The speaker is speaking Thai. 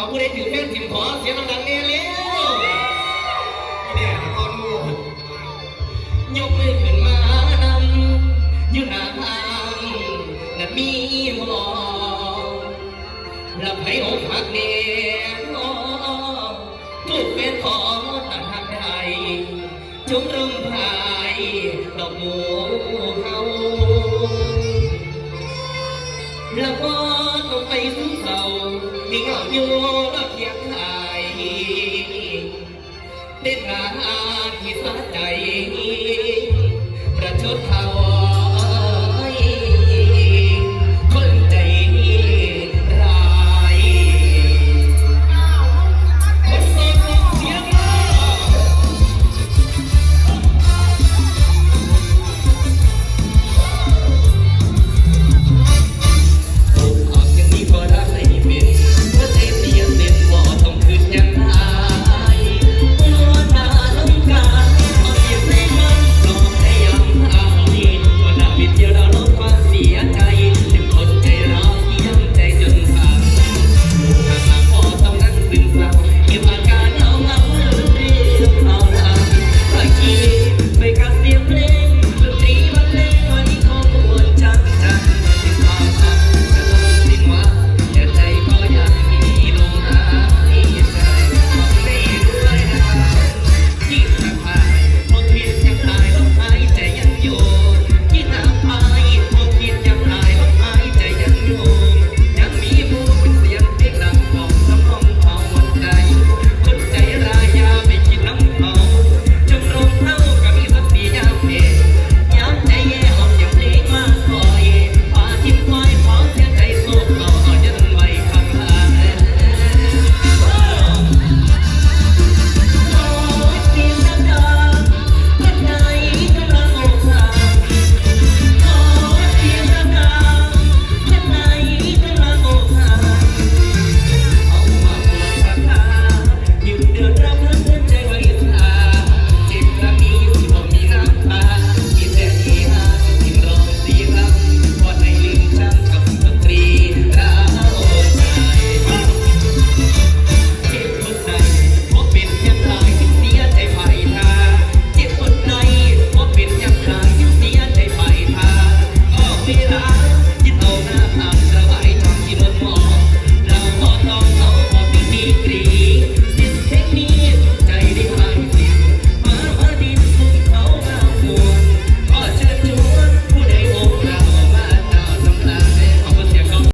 ถ้าผู้ใดถือแท่นถิ่มขอเสียงดังๆแน่เร็วเนี่ยอนงูยกมือขึ้นมานำยืนหนาทางนั่มีหมอรับให้อกหักเน่ถูกเป็นของตันหักได้จงรุำพายดอกบัว มีเหงาอยู่เพียงไทยเป็นงาที่สะใจ ประชดเขา Oh,